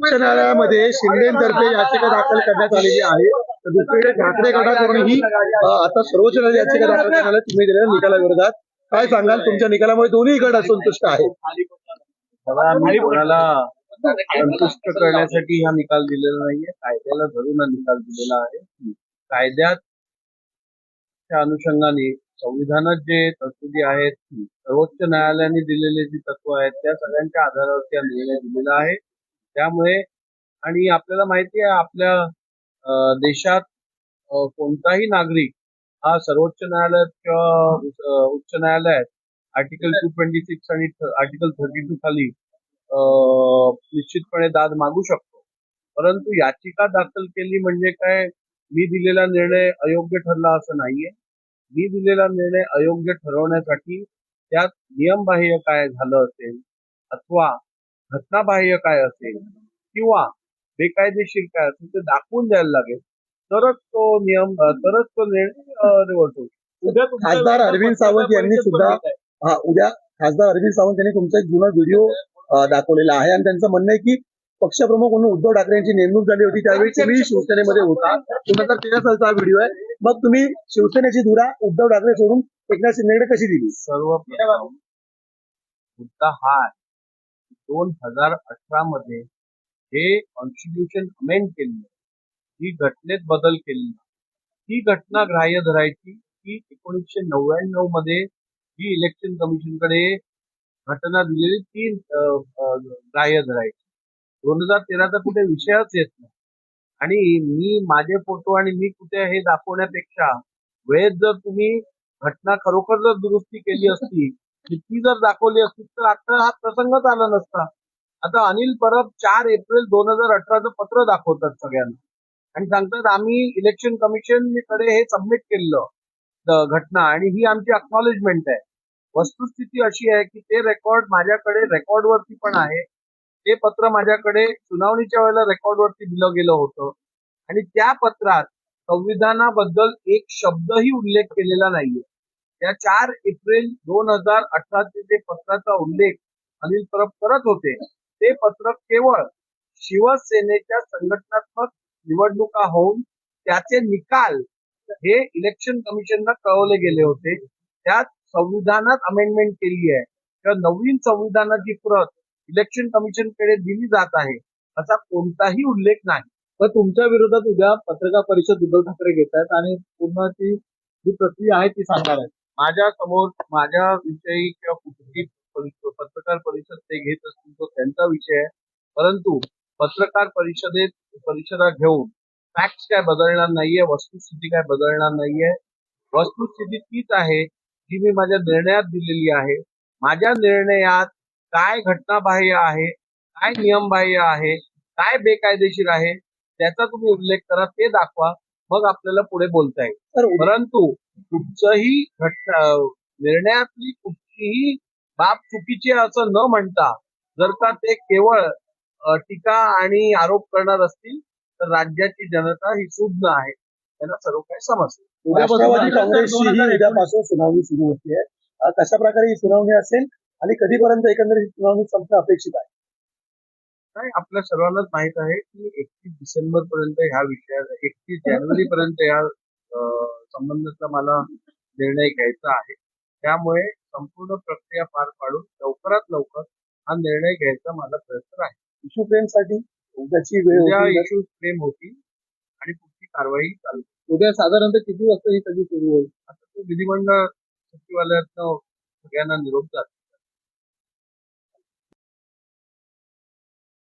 उच्च न्यायालयामध्ये शिंदेतर्फे याचिका दाखल करण्यात आलेली आहे. तर दुसरीकडे ठाकरे गटाकडून ही आता सर्वोच्च न्यायालय याचिका दाखल करण्यात तुम्ही दिलेल्या निकालाविरोधात काय सांगाल? तुमच्या निकालामुळे दोन्ही गट असंतुष्ट आहेत. बघा कोणाला संतुष्ट करण्यासाठी हा निकाल दिलेला नाहीये. कायद्याला धरून हा निकाल दिलेला आहे. कायद्यात त्या अनुषंगाने संविधानात जे तरतुदी आहेत सर्वोच्च न्यायालयाने दिलेले जे तत्व आहेत त्या सगळ्यांच्या आधारावरती हा निर्णय दिलेला आहे. त्यामुळे आणि आपल्याला माहिती आहे आपल्या देशात कोणताही नागरिक हा सर्वोच्च न्यायालयात किंवा उच्च न्यायालयात आर्टिकल टू ट्वेंटी सिक्स आणि आर्टिकल थर्टी टू खाली निश्चितपणे दाद मागू शकतो. परंतु याचिका दाखल केली म्हणजे काय? मी दिलेला निर्णय अयोग्य ठरला असं नाहीये. मी दिलेला निर्णय अयोग्य ठरवण्यासाठी त्यात नियमबाह्य काय झालं असेल अथवा घटनाबाह्य काय असेल किंवा बेकायदेशीर काय असेल ते दाखवून द्यायला लागेल. तरच तो नियम तरच तो होईल उद्या खासदार अरविंद सावंत यांनी सुद्धा. हा उद्या खासदार अरविंद सावंत यांनी तुमचा एक जुना व्हिडिओ दाखवलेला आहे आणि त्यांचं म्हणणं आहे की पक्षप्रमुख म्हणून उद्धव ठाकरे यांची नेमणूक झाली होती. त्यावेळी तुम्ही शिवसेनेमध्ये होता. दोन हजार तेरा सालचा हा व्हिडिओ आहे. मग तुम्ही शिवसेनेची धुरा उद्धव ठाकरे सोडून एकनाथ शिंदेकडे कशी दिली? सर्वप्रथम मुद्दा हा आहे. दोन हजार अठरा मध्ये हे कॉन्स्टिट्यूशन अमेंड केलं ही घटनेत बदल केली ही घटना ग्राह्य धरायची की एकोणीसशे नव्याण्णवमध्ये ही इलेक्शन कमिशनकडे घटना दिलेली तीन ग्राह्य धरायची. दोन हजार तेराचा कुठे विषयच येत नाही. आणि मी माझे फोटो आणि मी कुठे हे दाखवण्यापेक्षा वेळेत जर तुम्ही घटना खरोखर जर दुरुस्ती केली असती आणि ती जर दाखवली असती तर आता हा प्रसंगच आला नसता. आता अनिल परब चार एप्रिल दोन हजार अठराचं पत्र दाखवतात सगळ्यांना. आणि सांगतात आम्ही इलेक्शन कमिशनकडे हे सबमिट केलेलं घटना आणि ही आमची अक्नॉलेजमेंट आहे. वस्तुस्थिती अशी आहे की ते रेकॉर्ड माझ्याकडे रेकॉर्डवरती पण आहे. ते पत्र माझ्याकडे सुनावणीच्या वेळेला रेकॉर्डवरती दिलं गेलं होतं. आणि त्या पत्रात संविधानाबद्दल एक शब्दही उल्लेख केलेला नाहीये. या चार एप्रिल दोन हजार अठराचे जे पत्राचा उल्लेख अनिल परब करत होते ते पत्र केवळ शिवसेनेच्या संघटनात्मक निवडणुका होऊन त्याचे निकाल हे इलेक्शन कमिशनला कळवले गेले होते. त्यात संविधानात अमेंडमेंट केली आहे. किंवा नवीन संविधानाची प्रत इलेक्शन कमिशनकडे दिली जात आहे असा कोणताही उल्लेख नाही. तर तुमच्या विरोधात उद्या पत्रकार परिषद उद्धव ठाकरे घेत आहेत आणि पूर्ण ती जी प्रक्रिया आहे ती सांगणार आहेत. माझ्यासमोर माझ्या विषयी किंवा कुठली पत्रकार परिषद ते घेत असतील तो त्यांचा विषय आहे. परंतु पत्रकार परिषदेत परिषदा घेऊन फॅक्ट काय बदलणार नाहीये वस्तुस्थिती काय बदलणार नाहीये. वस्तुस्थिती तीच आहे जी मी माझ्या निर्णयात दिलेली आहे. माझ्या निर्णयात काय घटनाबाह्य आहे काय नियमबाह्य आहे काय बेकायदेशीर आहे त्याचा तुम्ही उल्लेख करा ते दाखवा. मग आपल्याला पुढे बोलता येईल. परंतु कुठचंही घटना निर्णयातली कुठलीही बाब चुकीची असं न म्हणता जर का ते केवळ टीका आणि आरोप करणार असतील तर राज्याची जनता ही सुज्ञ आहे त्यांना सर्व काही समजते. राष्ट्रवादी काँग्रेसची ही उद्यापासून सुनावणी सुरू होते कशा प्रकारे ही सुनावणी असेल आणि कधीपर्यंत एकंदरीत ही सुनावणी संपणं अपेक्षित आहे? नाही आपल्या सर्वांनाच माहीत आहे की एकतीस डिसेंबर पर्यंत ह्या विषयात एकतीस जानेवारी पर्यंत या संबंधाचा मला निर्णय घ्यायचा आहे. त्यामुळे संपूर्ण प्रक्रिया पार पाडून लवकरात लवकर हा निर्णय घ्यायचा माझा प्रयत्न आहे. इशू फ्रेमसाठी उद्याची वेळ होती. इश्यूज फ्रेम होतील आणि पुढची कारवाई चालू उद्या साधारणतः किती वाजता ही सगळी सुरू होईल? आता तो विधिमंडळ सचिवालयातनं सगळ्यांना निरोप जातो.